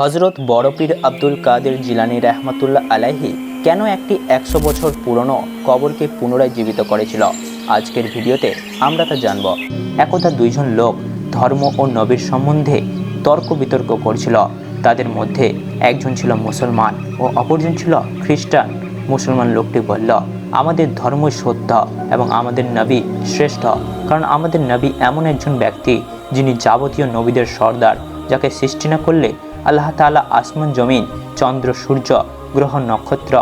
হজরত বড়পীর আব্দুল কাদের জিলানি রহমতুল্লাহ আলাহি কেন একটি একশো বছর পুরনো কবরকে পুনরায় জীবিত করেছিল? আজকের ভিডিওতে আমরা তা জানব। একদা দুইজন লোক ধর্ম ও নবীর সম্বন্ধে তর্ক বিতর্ক করছিল। তাদের মধ্যে একজন ছিল মুসলমান ও অপরজন ছিল খ্রিস্টান। মুসলমান লোকটি বলল, আমাদের ধর্মই সত্য এবং আমাদের নবী শ্রেষ্ঠ। কারণ আমাদের নবী এমন একজন ব্যক্তি যিনি যাবতীয় নবীদের সর্দার, যাকে সৃষ্টি না করলে আল্লাহ তাআলা আসমান, জমিন, চন্দ্র, সূর্য, গ্রহ, নক্ষত্র,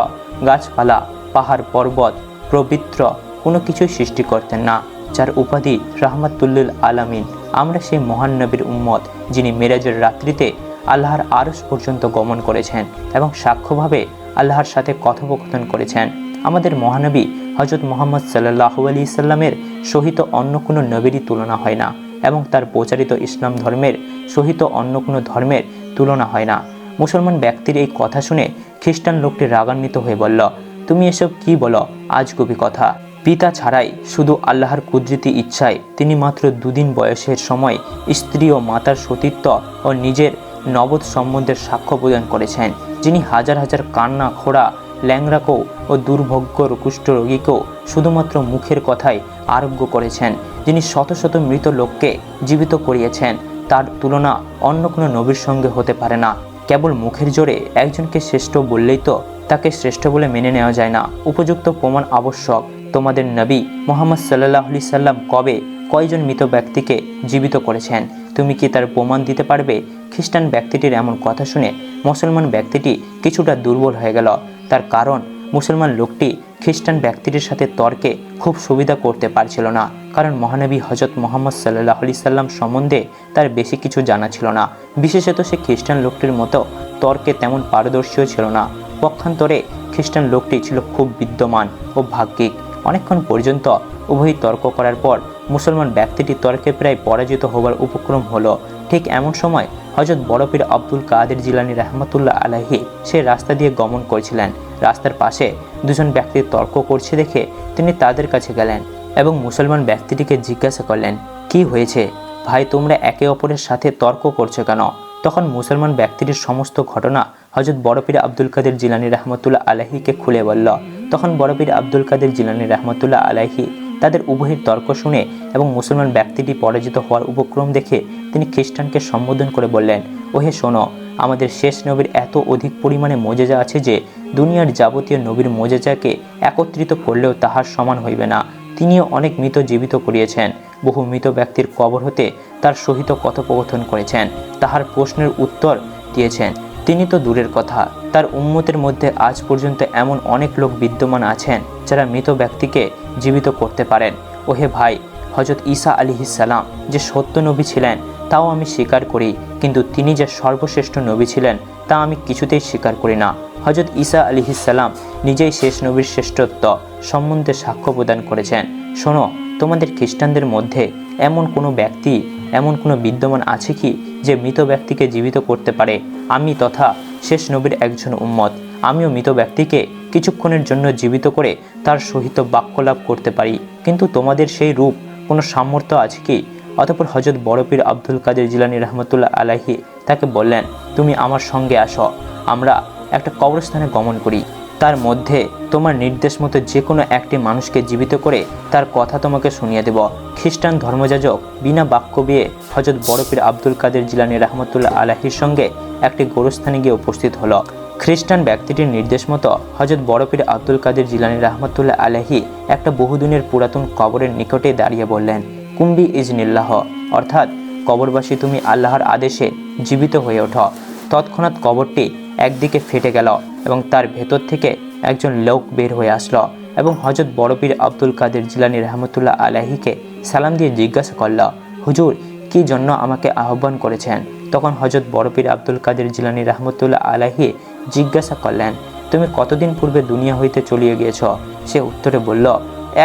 গাছপালা, পাহাড়, পর্বত, পবিত্র, কোনো কিছুই সৃষ্টি করতেন না, যার উপাধি রাহমাতুল্লিল আলামিন। আমরা সেই মহান নবীর উম্মত, যিনি মেরাজের রাত্রিতে আল্লাহর আরস পর্যন্ত গমন করেছেন এবং সাক্ষ্যভাবে আল্লাহর সাথে কথোপকথন করেছেন। আমাদের মহানবী হজরত মোহাম্মদ সাল্লাহ আলী সাল্লামের সহিত অন্য কোনো নবীরই তুলনা হয় না এবং তার প্রচারিত ইসলাম ধর্মের সহিত অন্য কোনো ধর্মের তুলনা হয় না। মুসলমান ব্যক্তির এই কথা শুনে খ্রিস্টান লোকটি রাগান্বিত হয়ে বলল, তুমি এসব কি বলো? আজগুবি কথা। পিতা ছাড়াই শুধু আল্লাহর কুদরতি ইচ্ছায় তিনি মাত্র দুদিন বয়সের সময় স্ত্রী ও মাতার সতীত্ব ও নিজের নবদ সম্বন্ধের সাক্ষ্য প্রদান করেছেন। যিনি হাজার হাজার কান্না, খোড়া, ল্যাংড়াকেও ও দুর্ভোগ্য কুষ্ঠ রোগীকেও শুধুমাত্র মুখের কথায় আরোগ্য করেছেন। যিনি শত শত মৃত লোককে জীবিত করিয়েছেন। তার তুলনা অন্য কোনো নবীর সঙ্গে হতে পারে না। কেবল মুখের জোরে একজনকে শ্রেষ্ঠ বললেই তো তাকে শ্রেষ্ঠ বলে মেনে নেওয়া যায় না। উপযুক্ত প্রমাণ আবশ্যক। তোমাদের নবী মোহাম্মদ সাল্লাহ আলি সাল্লাম কবে কয়জন মৃত ব্যক্তিকে জীবিত করেছেন? তুমি কি তার প্রমাণ দিতে পারবে? খ্রিস্টান ব্যক্তিটির এমন কথা শুনে মুসলমান ব্যক্তিটি কিছুটা দুর্বল হয়ে গেল। তার কারণ মুসলমান লোকটি খ্রিস্টান ব্যক্তিটির সাথে তর্কে খুব সুবিধা করতে পারছিল না, কারণ মহানবী হজরত মোহাম্মদ সাল্লাহ আলি সাল্লাম সম্বন্ধে তার বেশি কিছু জানা ছিল না। বিশেষত সে খ্রিস্টান লোকটির মতো তর্কে তেমন পারদর্শীও ছিল না। পক্ষান্তরে খ্রিস্টান লোকটি ছিল খুব বিদ্যমান ও ভাগ্যিক। অনেকক্ষণ পর্যন্ত উভয়ই তর্ক করার পর মুসলমান ব্যক্তিটি তর্কে প্রায় পরাজিত হবার উপক্রম হলো। ঠিক এমন সময় হজরত বড়পীর আব্দুল কাদের জিলানি রহমতুল্লাহ আলাহি সে রাস্তা দিয়ে গমন করছিলেন। রাস্তার পাশে দুজন ব্যক্তি তর্ক করছে দেখে তিনি তাদের কাছে গেলেন এবং মুসলমান ব্যক্তিটিকে জিজ্ঞাসা করলেন, কি হয়েছে? ভাই, তোমরা একে অপরের সাথে তর্ক করছ কেন? তখন মুসলমান ব্যক্তিটির সমস্ত ঘটনা হজরত বড়পীর আব্দুল কাদের জিলানি রহমতুল্লাহ আলাহিকে খুলে বলল। তখন বড়পীর আব্দুল কাদের জিলানি রহমতুল্লাহ আলাহি তাদের উভয়ের তর্ক শুনে এবং মুসলমান ব্যক্তিটি পরাজিত হওয়ার উপক্রম দেখে তিনি খ্রিস্টানকে সম্বোধন করে বললেন, ওহে শোনো, আমাদের শেষ নবীর এত অধিক পরিমাণে মজেজা আছে যে, দুনিয়ার যাবতীয় নবীর মজেজাকে একত্রিত করলেও তাহার সমান হইবে না। তিনিও অনেক মৃত জীবিত করিয়েছেন। বহু মৃত ব্যক্তির কবর হতে তার সহিত কথোপকথন করেছেন, তাহার প্রশ্নের উত্তর দিয়েছেন। তিনি তো দূরের কথা। তার উম্মতের মধ্যে আজ পর্যন্ত এমন অনেক লোক বিদ্যমান আছেন, যারা মৃত ব্যক্তিকে জীবিত করতে পারেন। ওহে ভাই হজরত ঈসা আলিহিসাল্লাম যে সত্য নবী ছিলেন তাও আমি স্বীকার করি, কিন্তু তিনি যে সর্বশ্রেষ্ঠ নবী ছিলেন, তা আমি কিছুতেই স্বীকার করি না। হজরত ঈসা আলিহিসাল্লাম নিজেই শেষ নবীর শ্রেষ্ঠত্ব সম্বন্ধে সাক্ষ্য প্রদান করেছেন। শোনো, তোমাদের খ্রিস্টানদের মধ্যে এমন কোনো ব্যক্তি, এমন কোনো বিদ্যমান আছে কি, যে মৃত ব্যক্তিকে জীবিত করতে পারে? আমি তথা শেষ নবীর একজন উম্মত, আমিও মৃত ব্যক্তিকে কিছুক্ষণের জন্য জীবিত করে তার সহিত বাক্য লাভ করতে পারি। কিন্তু তোমাদের সেই রূপ, কোনো সামর্থ্য আছে কি? অতপর হজরত বড়পীর আব্দুল কাদের জিলানি রহমতুল্লাহ আলাহি তাকে বললেন, তুমি আমার সঙ্গে আসো, আমরা একটা কবরস্থানে গমন করি। তার মধ্যে তোমার নির্দেশ মতো যে কোনো একটি মানুষকে জীবিত করে তার কথা তোমাকে শুনিয়ে দেব। খ্রিস্টান ধর্মযাজক বিনা বাক্য বিয়ে হজরত বড়পীর আব্দুল কাদের জিলানি রহমতুল্লাহ আলাহির সঙ্গে একটি গোরস্থানে গিয়ে উপস্থিত হলো। খ্রিস্টান ব্যক্তিটির নির্দেশ মতো হজরত বড়পীর আব্দুল কাদের জিলানি রহমতুল্লাহ আলাহি একটা বহুদিনের পুরাতন কবরের নিকটে দাঁড়িয়ে বললেন কুম্বি ইজনিল্লাহ, অর্থাৎ কবরবাসী তুমি আল্লাহর আদেশে জীবিত হয়ে ওঠো। তৎক্ষণাৎ কবরটি একদিকে ফেটে গেল এবং তার ভেতর থেকে একজন লোক বের হয়ে আসলো এবং হজরত বড়পীর আব্দুল কাদের জিলানি রহমতুল্লাহ আলাহিকে সালাম দিয়ে জিজ্ঞাসা করল, হুজুর, কি জন্য আমাকে আহ্বান করেছেন? তখন হজরত বড়পীর আব্দুল কাদের জিলানি রহমতুল্লাহ আলাহি জিজ্ঞাসা করলেন, তুমি কতদিন পূর্বে দুনিয়া হইতে চলিয়ে গিয়েছ? সে উত্তরে বলল,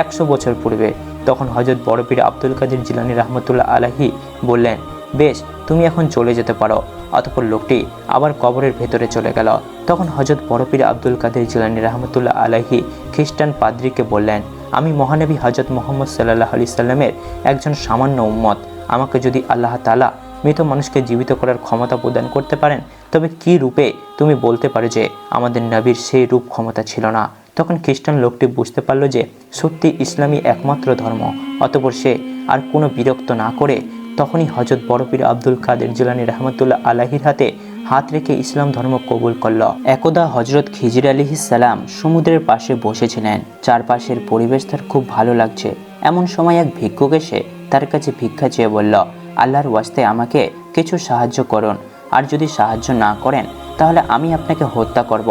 একশো বছর পূর্বে। তখন হজরত বড়পীর আব্দুল কাদের জিলানি রহমতুল্লাহ আলাহি বললেন, বেশ, তুমি এখন চলে যেতে পারো। অতপর লোকটি আবার কবরের ভেতরে চলে গেল। তখন হজরত বড়পীর আব্দুল কাদের জিলানি রহমতুল্লাহ আলাহি খ্রিস্টান পাদ্রীকে বললেন, আমি মহানবী হজরত মোহাম্মদ সাল্লাহ আলি সাল্লামের একজন সামান্য উম্মত। আমাকে যদি আল্লাহ তালা মৃত মানুষকে জীবিত করার ক্ষমতা প্রদান করতে পারেন, তবে কি রূপে তুমি বলতে পারো যে আমাদের নবীর সেই রূপ ক্ষমতা ছিল না? তখন খ্রিস্টান লোকটি বুঝতে পারল যে সত্যি ইসলামী একমাত্র ধর্ম, অতপর সে আর কোনো বিরক্ত না করে তখনই হজরত বড়পীর আব্দুল কাদের জিলানি রহমতুল্লাহ আলাহির হাতে হাত রেখে ইসলাম ধর্ম কবুল করল। একদা হজরত খিজির আলী সালাম সমুদ্রের পাশে বসেছিলেন। চারপাশের পরিবেশ তার খুব ভালো লাগছে। এমন সময় এক ভিক্ষুক এসে তার কাছে ভিক্ষা চেয়ে বলল, আল্লাহর ওয়াস্তে আমাকে কিছু সাহায্য করুন। আর যদি সাহায্য না করেন, তাহলে আমি আপনাকে হত্যা করব।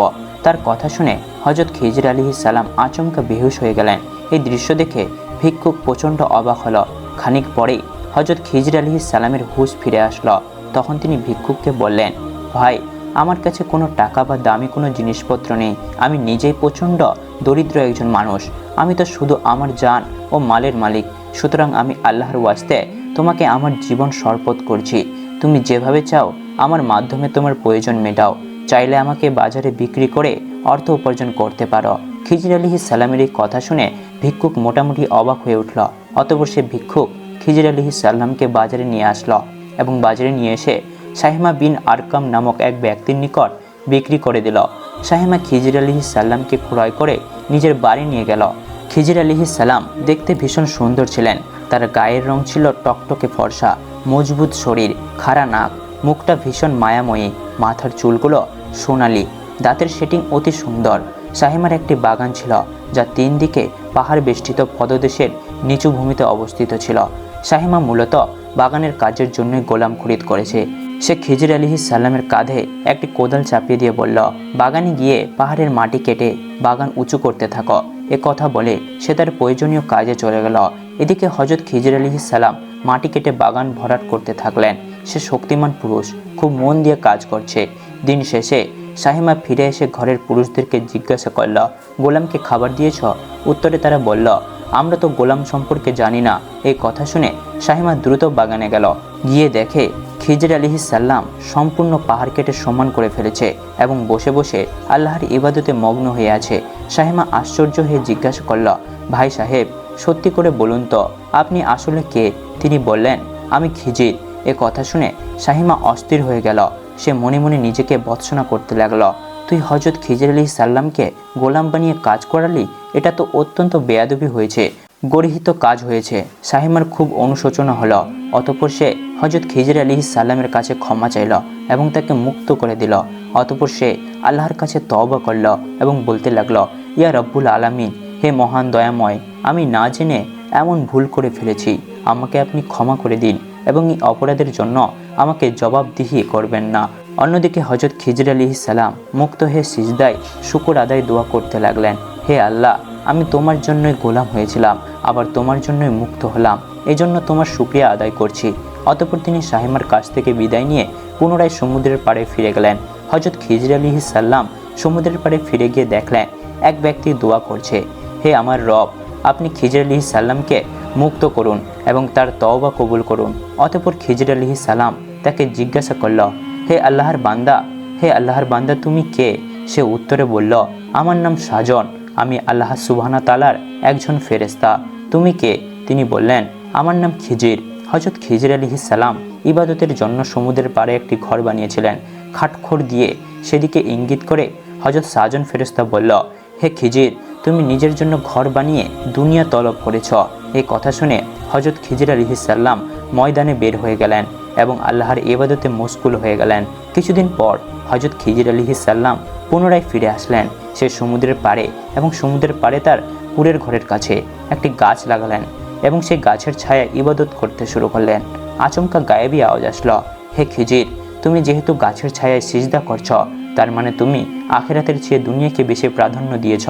তার কথা শুনে হজরত খিজির আলী সালাম আচমকা বেহুশ হয়ে গেলেন। এই দৃশ্য দেখে ভিক্ষুক প্রচণ্ড অবাক হল। খানিক পরেই হজরত খিজির আলী সালামের হুশ ফিরে আসলো। তখন তিনি ভিক্ষুককে বললেন, ভাই, আমার কাছে কোনো টাকা বা দামি কোনো জিনিসপত্র নেই। আমি নিজেই প্রচণ্ড দরিদ্র একজন মানুষ। আমি তো শুধু আমার জান ও মালের মালিক। সুতরাং আমি আল্লাহর ওয়াস্তে তোমাকে আমার জীবন শরপত করছি। তুমি যেভাবে চাও আমার মাধ্যমে তোমার প্রয়োজন মেটাও। চাইলে আমাকে বাজারে বিক্রি করে অর্থ উপার্জন করতে পারো। খিজির আলী সালামের এই কথা শুনে ভিক্ষুক মোটামুটি অবাক হয়ে উঠল। অতপর সে ভিক্ষুক খিজির আলী সাল্লামকে বাজারে নিয়ে আসলো এবং বাজারে নিয়ে এসে শাহিমা বিন আরকাম নামক এক ব্যক্তির নিকট বিক্রি করে দিল। শাহিমা খিজির আলী সাল্লামকে ক্রয় করে নিজের বাড়ি নিয়ে গেল। খিজির আলী সাল্লাম দেখতে ভীষণ সুন্দর ছিলেন। তার গায়ের রং ছিল টকটকে ফর্সা, মজবুত শরীর, খাড়া নাক, মুখটা ভীষণ মায়াময়ী, মাথার চুলগুলো সোনালি। দাঁতের সেটিং অতি সুন্দর। শাহিমার একটি বাগান ছিল, যা তিন দিকে পাহাড় বেষ্টিত পদদেশের নিচু ভূমিতে অবস্থিত ছিল। শাহিমা মূলত বাগানের কাজের জন্যই গোলাম খরিদ করেছে। সে খিজির আলী সাল্লামের কাঁধে একটি কোদাল চাপিয়ে দিয়ে বলল, বাগানে গিয়ে পাহাড়ের মাটি কেটে বাগান উঁচু করতে থাকো। এ কথা বলে সে তার প্রয়োজনীয় কাজে চলে গেল। এদিকে হজরত খিজির আলী সাল্লাম মাটি কেটে বাগান ভরাট করতে থাকলেন। সে শক্তিমান পুরুষ, খুব মন দিয়ে কাজ করছে। দিন শেষে শাহিমা ফিরে এসে ঘরের পুরুষদেরকে জিজ্ঞাসা করল, গোলামকে খাবার দিয়েছ? উত্তরে তারা বলল, আমরা তো গোলাম সম্পর্কে জানি না। এই কথা শুনে শাহিমা দ্রুত বাগানে গেল। গিয়ে দেখে খিজির আলিহি সাল্লাম সম্পূর্ণ পাহাড় কেটে সমান করে ফেলেছে এবং বসে বসে আল্লাহর ইবাদতে মগ্ন হয়ে আছে। শাহিমা আশ্চর্য হয়ে জিজ্ঞাসা করল, ভাই সাহেব, সত্যি করে বলুন তো, আপনি আসলে কে? তিনি বললেন, আমি খিজির। এ কথা শুনে শাহিমা অস্থির হয়ে গেল। সে মনে মনে নিজেকে বৎসনা করতে লাগল। তুই হজরত খিজির আলী সাল্লামকে গোলাম বানিয়ে কাজ করালি? এটা তো অত্যন্ত বেয়াদবি হয়েছে। গরিহিত কাজ হয়েছে। শাহিমার খুব অনুশোচনা হলো। অতপর সে হজরত খিজির আলী সাল্লামের কাছে ক্ষমা চাইল এবং তাকে মুক্ত করে দিল। অতপর সে আল্লাহর কাছে তওবা করল এবং বলতে লাগল, ইয়া রব্বুল আলামিন, হে মহান দয়াময়, আমি না জেনে এমন ভুল করে ফেলেছি। আমাকে আপনি ক্ষমা করে দিন। এবং এই অপরাধের জন্য আমাকে জবাবদিহি করবেন না। অন্যদিকে হজরত খিজর আলী সালাম মুক্ত হয়ে সিজদায় শুকুর আদায় দোয়া করতে লাগলেন, হে আল্লাহ, আমি তোমার জন্যই গোলাম হয়েছিলাম, আবার তোমার জন্যই মুক্ত হলাম, এজন্য তোমার শুক্রিয়া আদায় করছি। অতপর তিনি শাহিমার কাছ থেকে বিদায় নিয়ে পুনরায় সমুদ্রের পাড়ে ফিরে গেলেন। হজরত খিজর আলী সাল্লাম সমুদ্রের পাড়ে ফিরে গিয়ে দেখলেন, এক ব্যক্তি দোয়া করছে, হে আমার রব, আপনি খিজর আলী সাল্লামকে মুক্ত করুন এবং তার তওবা কবুল করুন। অতপর খিজর আলী সালাম তাকে জিজ্ঞাসা করল, হে আল্লাহর বান্দা, হে আল্লাহর বান্দা তুমি কে? সে উত্তরে বলল, আমার নাম সাজন, আমি আল্লাহ সুবহানা তালার একজন ফেরেস্তা তুমি কে? তিনি বললেন, আমার নাম খিজির। হজরত খিজির আলী সালাম ইবাদতের জন্য সমুদ্রের পাড়ে একটি ঘর বানিয়েছিলেন। খাটখড় দিয়ে সেদিকে ইঙ্গিত করে হজরত সাজন ফেরেস্তা বলল, হে খিজির, তুমি নিজের জন্য ঘর বানিয়ে দুনিয়া তলব করেছ। এই কথা শুনে হজরত খিজির আলী সাল্লাম ময়দানে বের হয়ে গেলেন এবং আল্লাহর ইবাদতে মুশকুল হয়ে গেলেন। কিছুদিন পর হজরত খিজির আলী সাল্লাম পুনরায় ফিরে আসলেন। সে সমুদ্রের পাড়ে এবং সমুদ্রের পাড়ে তার কুড়ের ঘরের কাছে একটি গাছ লাগালেন এবং সেই গাছের ছায়া ইবাদত করতে শুরু করলেন। আচমকা গায়েবী আওয়াজ আসলো, হে খিজির, তুমি যেহেতু গাছের ছায়ায় সিজদা করছ, তার মানে তুমি আখেরাতের চেয়ে দুনিয়াকে বেশি প্রাধান্য দিয়েছ।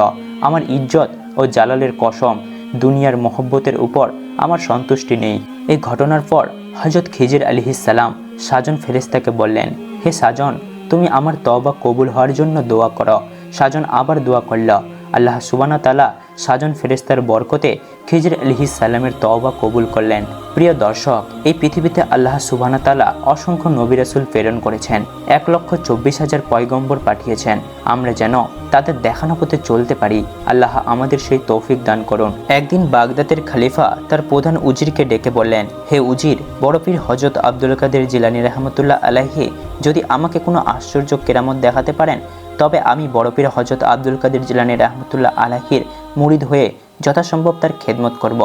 আমার ইজ্জত ও জালালের কসম দুনিয়ার মহব্বতের উপর আমার সন্তুষ্টি নেই। এই ঘটনার পর হজরত খিজির আলিহিসাল্লাম সাজন ফেরেস্তাকে বললেন, হে সাজন, তুমি আমার তবা কবুল হওয়ার জন্য দোয়া করো। সাজন আবার দোয়া করল। আল্লাহ সুবানা তালা সাজন ফেরেস্তার বরকতে খিজর আলহিস সালামের তওবা কবুল করলেন। প্রিয় দর্শক, এই পৃথিবীতে আল্লাহ সুবানা তালা অসংখ্য নবী রাসূল প্রেরণ করেছেন, এক লক্ষ চব্বিশ হাজার পয়গম্বর পাঠিয়েছেন। আমরা যেন তাদের দেখানো পথে চলতে পারি। আল্লাহ আমাদের সেই তৌফিক দান করুন। একদিন বাগদাদের খালিফা তার প্রধান উজিরকে ডেকে বললেন, হে উজির, বড় পীর হজরত আব্দুল কাদের জিলানি রহমতুল্লাহ আলাহি যদি আমাকে কোনো আশ্চর্য কেরামত দেখাতে পারেন, তবে আমি বড় পীর হজরত আব্দুল কাদের জিলানি রহমতুল্লাহ আলাহির মুরিদ হয়ে যথাসম্ভব তার খেদমত করব।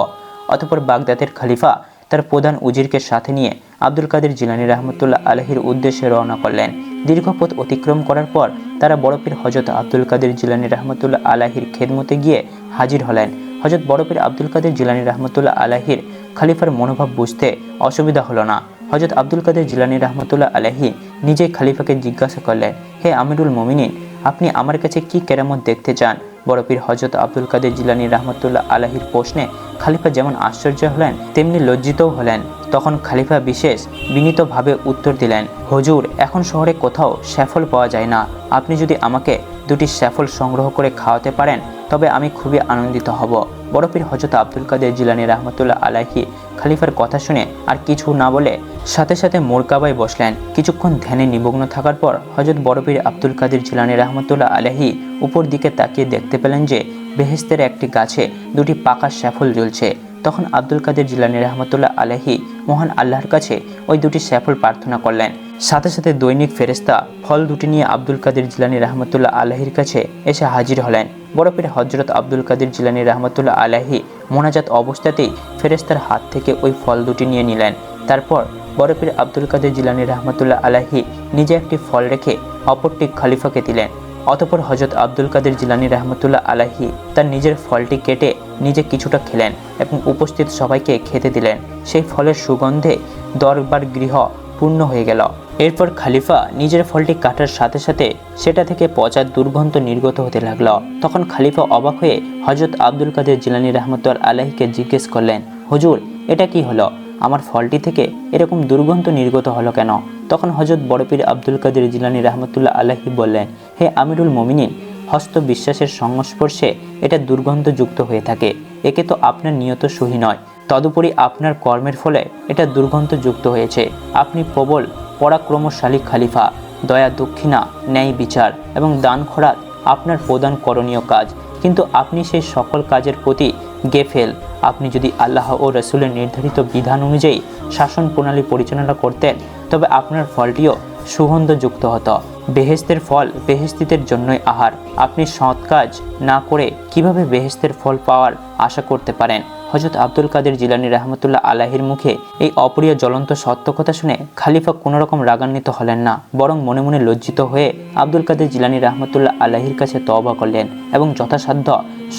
অতপর বাগদাদের খলিফা তার প্রধান উজিরকে সাথে নিয়ে আব্দুল কাদের জিলানি রহমতুল্লাহ আলহির উদ্দেশ্যে রওনা করলেন। দীর্ঘ পথ অতিক্রম করার পর তারা বড়পীর হজরত আব্দুল কাদের জিলানি রহমতুল্লাহ আলাহির খেদমতে গিয়ে হাজির হলেন। হজরত বড়পীর আব্দুল কাদের জিলানি রহমতুল্লাহ আলাহির খালিফার মনোভাব বুঝতে অসুবিধা হলো না। হজরত আব্দুল কাদের জিলানি রহমতুল্লাহ আলাহি নিজেই খালিফাকে জিজ্ঞাসা করলেন, হে আমিরুল মমিনিন আপনি আমার কাছে কি কেরামত দেখতে চান? বড়পীর হজরত আব্দুল কাদের জিলানি রহমতুল্লাহ আলাহির প্রশ্নে খালিফা যেমন আশ্চর্য হলেন, তেমনি লজ্জিতও হলেন। তখন খালিফা বিশেষ বিনীতভাবে উত্তর দিলেন, হজুর, এখন শহরে কোথাও স্যাফল পাওয়া যায় না। আপনি যদি আমাকে দুটি স্যাফল সংগ্রহ করে খাওয়াতে পারেন, তবে আমি খুবই আনন্দিত হব। বড়পীর হজরত আব্দুল কাদের জিলানি রহমতুল্লাহ আলাহি খালিফার কথা শুনে আর কিছু না বলে সাথে সাথে মোরকাবায় বসলেন। কিছুক্ষণ ধ্যানে নিমগ্ন থাকার পর হজরত বরফির আব্দুল কাদের জিলানি রহমতুল্লাহ আলাহি উপর দিকে তাকিয়ে দেখতে পেলেন যে বেহেস্তের একটি গাছে দুটি পাকা স্যাফল জ্বলছে। তখন আব্দুল কাদের জিলানি রহমতুল্লাহ আলাহি মহান আল্লাহর কাছে ওই দুটি স্যাফল প্রার্থনা করলেন। সাথে সাথে দৈনিক ফেরেস্তা ফল দুটি নিয়ে আব্দুল কাদের জিলানি রহমতুল্লাহ আলাহির কাছে এসে হাজির হলেন। বরফের হজরত আব্দুল কাদের জিলানি রহমতুল্লাহ আলাহি মোনাজাত অবস্থাতেই ফেরেস্তার হাত থেকে ওই ফল দুটি নিয়ে নিলেন। তারপর বরফের আব্দুল কাদের জিলানি রহমতুল্লাহ আলাহি নিজে একটি ফল রেখে অপরটি খলিফাকে দিলেন। অতপর হজরত আব্দুল কাদের জিলানি রহমতুল্লাহ আলাহি তার নিজের ফলটি কেটে নিজে কিছুটা খেলেন এবং উপস্থিত সবাইকে খেতে দিলেন। সেই ফলের সুগন্ধে দরবার গৃহ পূর্ণ হয়ে গেল। এরপর খালিফা নিজের ফলটি কাটার সাথে সাথে সেটা থেকে পচার দুর্গন্ধ নির্গত হতে লাগল। তখন খালিফা অবাক হয়ে হজরত আব্দুল কাদের জিলানি রহমতুল আলাহিকে জিজ্ঞেস করলেন, হুজুর, এটা কি হলো? আমার ফলটি থেকে এরকম দুর্গন্ধ নির্গত হলো কেন? তখন হজরত বড়পীর আব্দুল কাদের জিলানি রহমতুল্লাহ আলাহি বললেন, হে আমিরুল মমিনিন, হস্ত বিশ্বাসের সংস্পর্শে এটা দুর্গন্ধযুক্ত হয়ে থাকে। একে তো আপনার নিয়ত সহি নয়। তদুপরি আপনার কর্মের ফলে এটা দুর্গন্ধযুক্ত হয়েছে। আপনি প্রবল, পরাক্রমশালী খালিফা। দয়া, দক্ষিণা, ন্যায় বিচার এবং দান খরাত আপনার প্রদান করণীয় কাজ। কিন্তু আপনি সেই সকল কাজের প্রতি গেফেল। আপনি যদি আল্লাহ ও রসুলের নির্ধারিত বিধান অনুযায়ী শাসন প্রণালী পরিচালনা করতেন, তবে আপনার ফলটিও সুগন্ধযুক্ত হতো। বেহেস্তের ফল বেহেস্তিদের জন্যই আহার। আপনি সৎ কাজ না করে কীভাবে বেহেস্তের ফল পাওয়ার আশা করতে পারেন? হজরত আব্দুল কাদের জিলানি রহমতুল্লাহ আলাহির মুখে এই অপরিয় জ্বলন্ত সত্য কথা শুনে খালিফা কোনো রকম রাগান্বিত হলেন না, বরং মনে মনে লজ্জিত হয়ে আব্দুল কাদের জিলানি রহমতুল্লাহ আলাহির কাছে তবা করলেন এবং যথাসাধ্য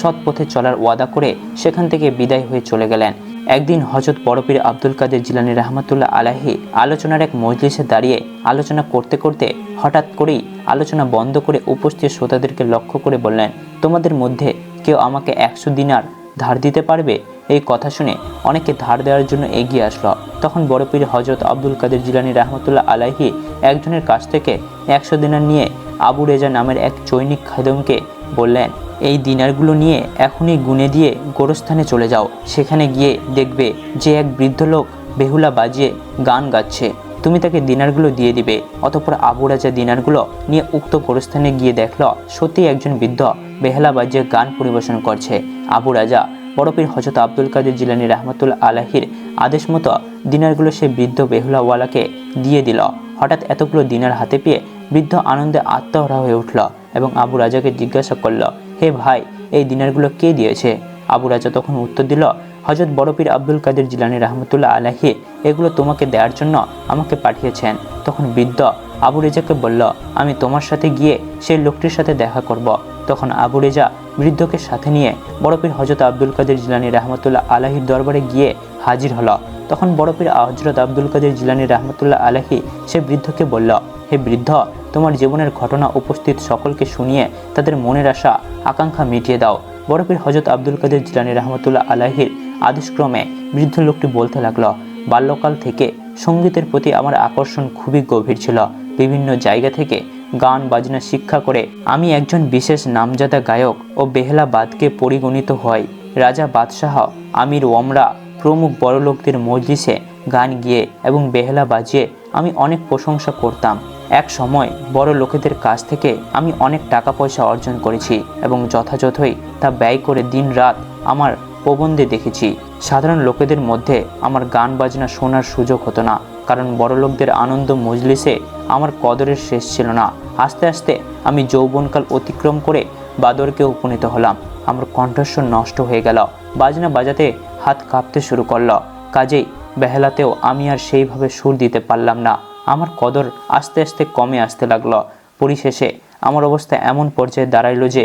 সৎ পথে চলার ওয়াদা করে সেখান থেকে বিদায় হয়ে চলে গেলেন। একদিন হজরত বড়পীর আব্দুল কাদের জিলানি রহমতুল্লাহ আলাহি আলোচনার এক মজলিসে দাঁড়িয়ে আলোচনা করতে করতে হঠাৎ করেই আলোচনা বন্ধ করে উপস্থিত শ্রোতাদেরকে লক্ষ্য করে বললেন, তোমাদের মধ্যে কেউ আমাকে একশো দিনার ধার দিতে পারবে? এই কথা শুনে অনেকে ধার দেওয়ার জন্য এগিয়ে আসলো। তখন বড় পীর হজরত আব্দুল কাদের জিলানি রহমতুল্লাহ আলাহি একজনের কাছ থেকে একশো দিনার নিয়ে আবু রেজা নামের এক চৈনিক খাদমকে বললেন, এই দিনারগুলো নিয়ে এখনই গুনে দিয়ে গোরস্থানে চলে যাও। সেখানে গিয়ে দেখবে যে এক বৃদ্ধ লোক বেহুলা বাজিয়ে গান গাচ্ছে। তুমি তাকে দিনারগুলো দিয়ে দিবে, অতঃপর আবু রাজা দিনারগুলো নিয়ে উক্ত গোরস্থানে গিয়ে দেখল, সত্যি একজন বৃদ্ধ বেহালা বাজিয়ে গান পরিবেশন করছে। আবু রাজা বড়পীর হজরত আব্দুল কাদের জিলানি রহমতুল আলাহির আদেশ মতো দিনারগুলো সে বৃদ্ধ বেহুলাওয়ালাকে দিয়ে দিল। হঠাৎ এতগুলো দিনার হাতে পেয়ে বৃদ্ধ আনন্দে আত্মহরা হয়ে উঠল এবং আবু রাজাকে জিজ্ঞাসা করল, হে ভাই, এই দিনারগুলো কে দিয়েছে? আবু রাজা তখন উত্তর দিল হজরত বড়পীর আব্দুল কাদের জিলানি রহমতুল্লাহ আলাহি এগুলো তোমাকে দেওয়ার জন্য আমাকে পাঠিয়েছেন। তখন বৃদ্ধ আবু রেজাকে বলল, আমি তোমার সাথে গিয়ে সেই লোকটির সাথে দেখা করব। তখন আবু রেজা বৃদ্ধকে সাথে নিয়ে বড়পীর হজরত আব্দুল কাদের জিলানি রহমতুল্লাহ আলাহির দরবারে গিয়ে হাজির হলো। তখন বড়পীর হজরত আব্দুল কাদের জিলানি রহমতুল্লাহ আলাহি সে বৃদ্ধকে বলল, হে বৃদ্ধ, তোমার জীবনের ঘটনা উপস্থিত সকলকে শুনিয়ে তাদের মনের আশা, আকাঙ্ক্ষা মিটিয়ে দাও। বরফির হজরত আব্দুল কাদের জিলানি রহমতুল্লাহ আলাহির আদেশক্রমে বৃদ্ধ লোকটি বলতে লাগল, বাল্যকাল থেকে সঙ্গীতের প্রতি আমার আকর্ষণ খুবই গভীর ছিল। বিভিন্ন জায়গা থেকে গান, বাজনা, শিক্ষা করে আমি একজন বিশেষ নামজাদা গায়ক ও বেহলাবাদকে পরিগণিত হয় রাজা বাদশাহ আমির ওমরা প্রমুখ বড়লোকদের মজলিসে গান গিয়ে এবং বেহেলা বাজিয়ে আমি অনেক প্রশংসা করতাম। এক সময় বড় লোকেদের কাছ থেকে আমি অনেক টাকা পয়সা অর্জন করেছি এবং যথাযথই তা ব্যয় করে দিন রাত আমার প্রবন্ধে দেখেছি, সাধারণ লোকেদের মধ্যে আমার গান বাজনা শোনার সুযোগ হতো না, কারণ বড়লোকদের আনন্দ মজলিসে আমার কদরের শেষ ছিল না। আস্তে আস্তে আমি যৌবনকাল অতিক্রম করে বাদরকে উপনীত হলাম। আমার কণ্ঠস্বর নষ্ট হয়ে গেল, বাজনা বাজাতে হাত কাঁপতে শুরু করল। কাজেই বেহালাতেও আমি আর সেইভাবে সুর দিতে পারলাম না। আমার কদর আস্তে আস্তে কমে আসতে লাগল। পরিশেষে আমার অবস্থা এমন পর্যায়ে দাঁড়াইলো যে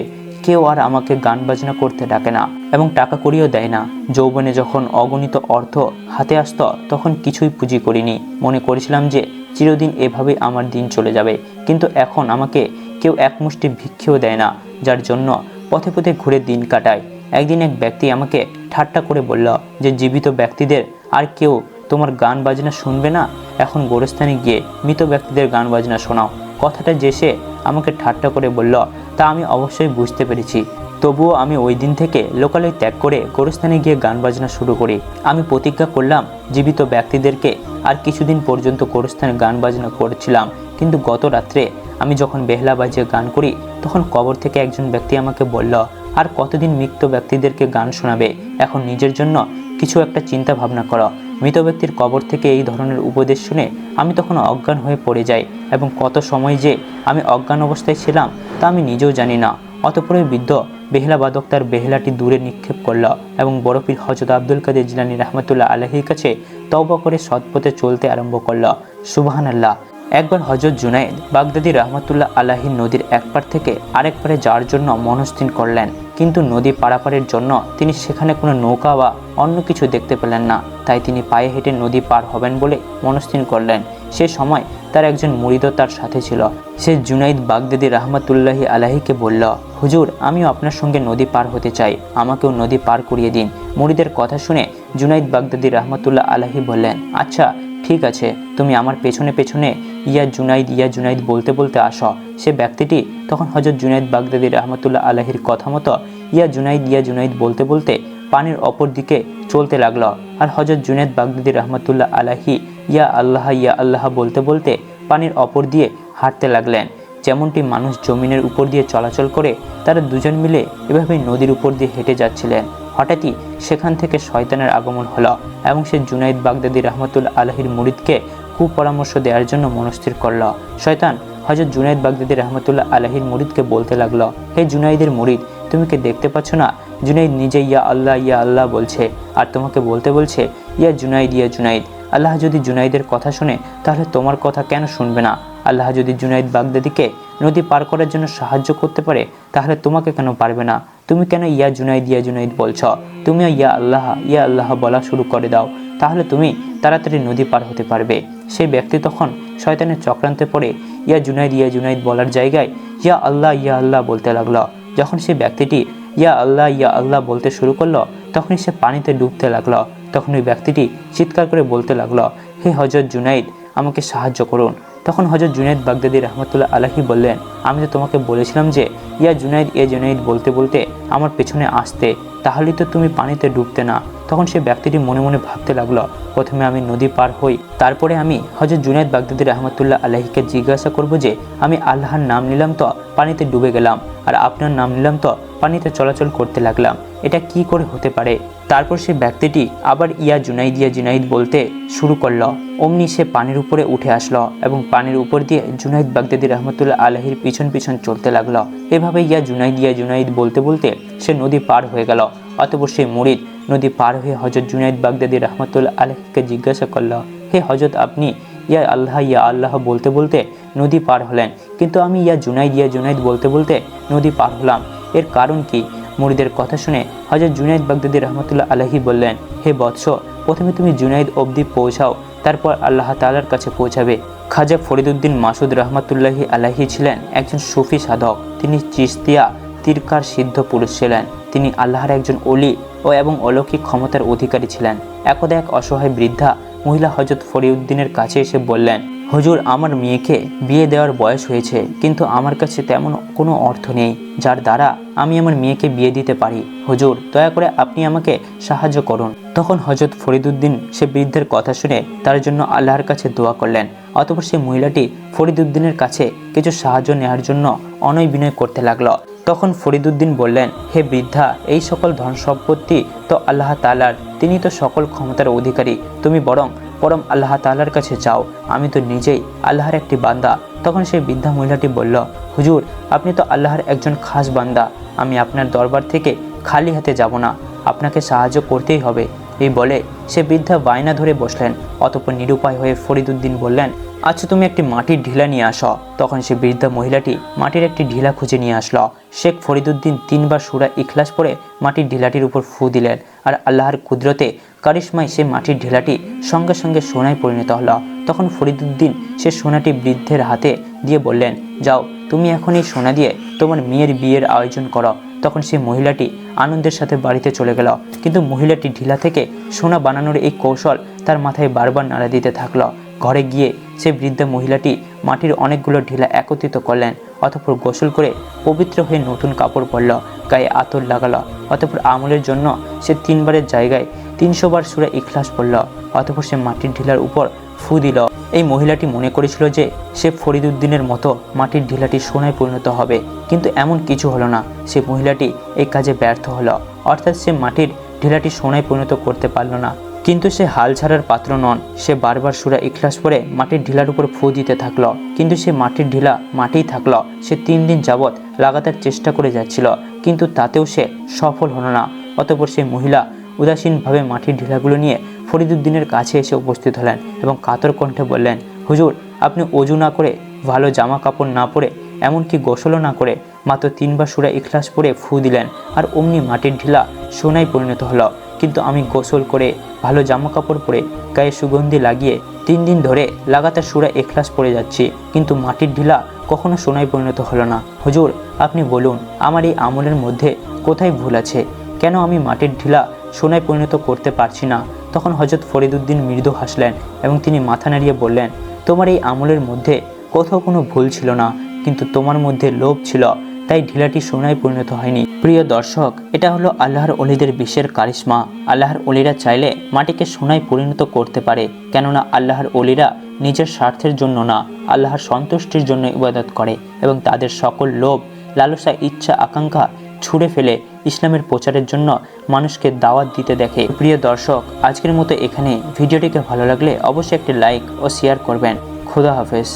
কেউ আর আমাকে গান বাজনা করতে ডাকে না এবং টাকা করিও দেয় না। যৌবনে যখন অগণিত অর্থ হাতে আসতো, তখন কিছুই পুঁজি করিনি। মনে করেছিলাম যে চিরদিন এভাবে আমার দিন চলে যাবে। কিন্তু এখন আমাকে কেউ এক মুষ্টি ভিক্ষেও দেয় না, যার জন্য পথে পথে ঘুরে দিন কাটায়। একদিন এক ব্যক্তি আমাকে ঠাট্টা করে বলল যে, জীবিত ব্যক্তিদের আর কেউ তোমার গান বাজনা শুনবে না? এখন গোরস্থানে গিয়ে মৃত ব্যক্তিদের গান বাজনা শোনাও। কথাটা যে সে আমাকে ঠাট্টা করে বলল তা আমি অবশ্যই বুঝতে পেরেছি। তবুও আমি ওই দিন থেকে লোকালয় ত্যাগ করে গোরস্থানে গিয়ে গান বাজনা শুরু করি। আমি প্রতিজ্ঞা করলাম, জীবিত ব্যক্তিদেরকে আর কিছুদিন পর্যন্ত গোরস্থানে গান বাজনা করছিলাম। কিন্তু গত রাত্রে আমি যখন বেহলা বাজিয়ে গান করি, তখন কবর থেকে একজন ব্যক্তি আমাকে বলল, আর কতদিন মৃত্যু ব্যক্তিদেরকে গান শোনাবে? এখন নিজের জন্য কিছু একটা চিন্তা ভাবনা করো। মৃত ব্যক্তির কবর থেকে এই ধরনের উপদেশ শুনে আমি তখন অজ্ঞান হয়ে পড়ে যাই এবং কত সময় যে আমি অজ্ঞান অবস্থায় ছিলাম তা আমি নিজেও জানি না। অতপরে বৃদ্ধ বেহলা বাদক তার বেহলাটি দূরে নিক্ষেপ করল এবং বরফির হজরত আব্দুল কাদের জিলানি রহমতুল্লাহ আলহির কাছে তওবা করে সৎপথে চলতে আরম্ভ করল। সুবাহান আল্লাহ একবার হজরত জুনাইদ বাগদাদি রহমতুল্লাহ আলাহি নদীর একপার থেকে আরেক পারে যাওয়ার জন্য মনস্থির করলেন। কিন্তু নদী পারাপারের জন্য তিনি সেখানে কোনো নৌকা বা অন্য কিছু দেখতে পেলেন না। তাই তিনি পায়ে হেঁটে নদী পার হবেন বলে মনস্থির করলেন। সে সময় তার একজন মুরিদও তার সাথে ছিল। সে জুনাইদ বাগদাদি রহমতুল্লাহি আলাহিকে বলল, হুজুর, আমিও আপনার সঙ্গে নদী পার হতে চাই। আমাকেও নদী পার করিয়ে দিন। মুরিদের কথা শুনে জুনাইদ বাগদাদি রহমতুল্লাহ আলাহি বললেন আচ্ছা ঠিক আছে, তুমি আমার পেছনে পেছনে ইয়া জুনাইদ ইয়া জুনাইদ বলতে বলতে আসো। সে ব্যক্তিটি তখন হজরত জুনাইদ বাগদাদি রহমতুল্লাহ আলাহির কথা মতো ইয়া জুনাইদ ইয়া জুনাইদ বলতে বলতে পানির অপর দিকে চলতে লাগল। আর হজরত জুনাইদ বাগদাদি রহমতুল্লাহ আলাহি ইয়া আল্লাহ ইয়া আল্লাহ বলতে বলতে পানির অপর দিয়ে হাঁটতে লাগলেন। যেমনটি মানুষ জমিনের উপর দিয়ে চলাচল করে, তারা দুজন মিলে এভাবে নদীর উপর দিয়ে হেঁটে যাচ্ছিলেন। হঠাৎই সেখান থেকে শয়তানের আগমন হলো এবং সে জুনাইদ বাগদাদি রহমতুল আলহির মুরিদকে কুপরামর্শ দেওয়ার জন্য মনস্থির করল। শয়তান হজরত জুনাইদ বাগদাদি রহমতুল্লাহ আলহির মুরিদকে বলতে লাগল, হে জুনাইদের মুরিদ, তুমি কি দেখতে পাচ্ছ না? জুনাইদ নিজে ইয়া আল্লাহ ইয়া আল্লাহ বলছে, আর তোমাকে বলতে বলছে, ইয়া জুনাইদ ইয়া জুনাইদ, আল্লাহ যদি জুনাইদের কথা শুনে, তাহলে তোমার কথা কেন শুনবে না? আল্লাহ যদি জুনাইদ বাগদাদিকে নদী পার করার জন্য সাহায্য করতে পারে, তাহলে তোমাকে কেন পারবে না? তুমি কেন ইয়া জুনাইদ ইয়া জুনাইদ বলছ? তুমিও ইয়া আল্লাহ ইয়া আল্লাহ বলা শুরু করে দাও। তাহলে তুমি তাড়াতাড়ি নদী পার হতে পারবে। সেই ব্যক্তি তখন শয়তানের চক্রান্তে পড়ে ইয়া জুনাইদ ইয়া জুনাইদ বলার জায়গায় ইয়া আল্লাহ ইয়া আল্লাহ বলতে লাগল। যখন সেই ব্যক্তিটি ইয়া আল্লাহ ইয়া আল্লাহ বলতে শুরু করল, তখনই সে পানিতে ডুবতে লাগল। তখন ওই ব্যক্তিটি চিৎকার করে বলতে লাগল, হে হজরত জুনাইদ, আমাকে সাহায্য করুন। তখন হজরত জুনাইদ বাগদাদি রহমতুল্লাহ আলাহি বললেন, আমি তো তোমাকে বলেছিলাম যে, ইয়া জুনাইদ, এ জুনাইদ বলতে বলতে আমার পেছনে আসতে, তাহলেই তো তুমি পানিতে ডুবতে না। তখন সে ব্যক্তিটি মনে মনে ভাবতে লাগল, প্রথমে আমি নদী পার হই, তারপরে আমি হজরত জুনাইদ বাগদাদি রহমতুল্লাহ আলাহিকে জিজ্ঞাসা করব যে, আমি আল্লাহর নাম নিলাম তো পানিতে ডুবে গেলাম, আর আপনার নাম নিলাম তো পানিতে চলাচল করতে লাগলাম। এটা কি করে হতে পারে? তারপর সে ব্যক্তিটি আবার ইয়া জুনাইদ ইয়া জুনাইদ বলতে শুরু করল। অমনি সে পানির উপরে উঠে আসলো এবং পানির উপর দিয়ে জুনাইদ বাগদাদি রহমতুল্লাহ আলহির পিছন পিছন চলতে লাগল। এভাবে ইয়া জুনাইদ ইয়া জুনাইদ বলতে বলতে সে নদী পার হয়ে গেল। অতপর সেই মুরিদ নদী পার হয়ে হজরত জুনাইদ বাগদাদি রহমতুল্লাহ আলহিকে জিজ্ঞাসা করল, হে হজরত আপনি ইয়া আল্লাহ ইয়া আল্লাহ বলতে বলতে নদী পার হলেন। কিন্তু আমি ইয়া জুনাইদ ইয়া জুনাইদ বলতে বলতে নদী পার হলাম। এর কারণ কি? মুরিদের কথা শুনে হজরত জুনাইদ বাগদাদি রহমতুল্লাহ আলহি বললেন, হে বৎস, প্রথমে তুমি জুনাইদ অবধি পৌঁছাও, তারপর আল্লাহ তালার কাছে পৌঁছাবে। খাজা ফরিদুদ্দিন মাসুদ রহমতুল্লাহি আলাহি ছিলেন একজন সুফি সাধক। তিনি চিস্তিয়া তিরকার সিদ্ধ পুরুষ ছিলেন। তিনি আল্লাহর একজন অলি ও এবং অলৌকিক ক্ষমতার অধিকারী ছিলেন। একদা এক অসহায় বৃদ্ধা মহিলা হজরত ফরিউদ্দিনের কাছে এসে বললেন হুজুর, আমার মেয়েকে বিয়ে দেওয়ার বয়স হয়েছে, কিন্তু আমার কাছে তেমন কোনো অর্থ নেই, যার দ্বারা আমি আমার মেয়েকে বিয়ে দিতে পারি। হুজুর, দয়া করে আপনি আমাকে সাহায্য করুন। তখন হজরত ফরিদুদ্দিন সে বৃদ্ধের কথা শুনে তার জন্য আল্লাহর কাছে দোয়া করলেন। অতপর সে মহিলাটি ফরিদুদ্দিনের কাছে কিছু সাহায্য নেওয়ার জন্য অনয় বিনয় করতে লাগল। তখন ফরিদুদ্দিন বললেন, হে বৃদ্ধা, এই সকল ধন সম্পত্তি তো আল্লাহ তালার তিনি তো সকল ক্ষমতার অধিকারী। তুমি বরং পরম আল্লাহ তালার কাছে যাও। আমি তো নিজেই আল্লাহর একটি বান্দা। তখন সেই বৃদ্ধা মহিলাটি বলল, হুজুর, আপনি তো আল্লাহর একজন খাস বান্দা। আমি আপনার দরবার থেকে খালি হাতে যাব না। আপনাকে সাহায্য করতেই হবে। এই বলে সে বৃদ্ধা বায়না ধরে বসলেন। অতপর নিরুপায় হয়ে ফরিদুদ্দিন বললেন আচ্ছা তুমি একটি মাটির ঢিলা নিয়ে আসো। তখন সে বৃদ্ধা মহিলাটি মাটির একটি ঢিলা খুঁজে নিয়ে আসলো। শেখ ফরিদুদ্দিন তিনবার সুরা ইখলাস পরে মাটির ঢিলাটির উপর ফু দিলেন আর আল্লাহর কুদরতে কারিশ্মায় সে মাটির ঢিলাটি সঙ্গে সঙ্গে সোনায় পরিণত হলো। তখন ফরিদুদ্দিন সে সোনাটি বৃদ্ধের হাতে দিয়ে বললেন, যাও, তুমি এখন এই সোনা দিয়ে তোমার মেয়ের বিয়ের আয়োজন করো। তখন সেই মহিলাটি আনন্দের সাথে বাড়িতে চলে গেল। কিন্তু মহিলাটি ঢিলা থেকে সোনা বানানোর এই কৌশল তার মাথায় বারবার নাড়া দিতে থাকল। ঘরে গিয়ে সে বৃদ্ধা মহিলাটি মাটির অনেকগুলো ঢিলা একত্রিত করলেন, অতঃপর গোসল করে পবিত্র হয়ে নতুন কাপড় পরল, গায়ে আতর লাগালো, অতঃপর আমলের জন্য সে তিনবারের জায়গায় তিনশো বার সুরে ইখলাস পড়ল, অতঃপর সে মাটির ঢিলার উপর ফু দিল। এই মহিলাটি মনে করেছিল যে সে ফরিদুদ্দিনের মতো মাটির ঢিলাটি সোনায় পরিণত হবে, কিন্তু এমন কিছু হলো না। সে মহিলাটি এই কাজে ব্যর্থ হলো, অর্থাৎ সে মাটির ঢিলাটি সোনায় পরিণত করতে পারল না। কিন্তু সে হাল ছাড়ার পাত্র নন। সে বারবার সুরা ইখলাস পরে মাটির ঢিলার উপর ফু দিতে থাকল। কিন্তু সে মাটির ঢিলা মাটিই থাকল। সে তিন দিন যাবৎ লাগাতার চেষ্টা করে যাচ্ছিল, কিন্তু তাতেও সে সফল হলো না। অতপর সেই মহিলা উদাসীনভাবে মাটির ঢিলাগুলো নিয়ে ফরিদুদ্দিনের কাছে এসে উপস্থিত হলেন এবং কাতর কণ্ঠে বললেন, হুজুর, আপনি অজু না করে, ভালো জামা কাপড় না পরে, এমনকি গোসলও না করে, মাত্র তিনবার সুরা ইখলাস পরে ফু দিলেন। আর অমনি মাটির ঢিলা সোনায় পরিণত হলো। কিন্তু আমি গোসল করে ভালো জামা কাপড় পরে গায়ে সুগন্ধি লাগিয়ে তিন দিন ধরে লাগাতার সুরা এখলাস পড়ে যাচ্ছি। কিন্তু মাটির ঢিলা কখনো সোনায় পরিণত হলো না। হুজুর, আপনি বলুন, আমার এই আমলের মধ্যে কোথায় ভুল আছে? কেন আমি মাটির ঢিলা সোনায় পরিণত করতে পারছি না? তখন হজরত ফরিদুদ্দিন মৃদু হাসলেন এবং তিনি মাথা নাড়িয়ে বললেন, তোমার এই আমলের মধ্যে কোথাও কোনো ভুল ছিল না, কিন্তু তোমার মধ্যে লোভ ছিল। তাই ঢিলাটি সোনায় পরিণত হয়নি। প্রিয় দর্শক, এটা হলো আল্লাহর অলিদের বিশের কারিশ্মা। আল্লাহর অলিরা চাইলে মাটিকে সোনায় পরিণত করতে পারে, কেননা আল্লাহর অলিরা নিজের স্বার্থের জন্য না, আল্লাহর সন্তুষ্টির জন্য ইবাদত করে এবং তাদের সকল লোভ, লালসা ইচ্ছা, আকাঙ্ক্ষা ছুঁড়ে ফেলে ইসলামের প্রচারের জন্য মানুষকে দাওয়াত দিতে দেখে। প্রিয় দর্শক, আজকের মতো এখানে। ভিডিওটিকে ভালো লাগলে অবশ্যই একটি লাইক ও শেয়ার করবেন। খুদা হাফেজ।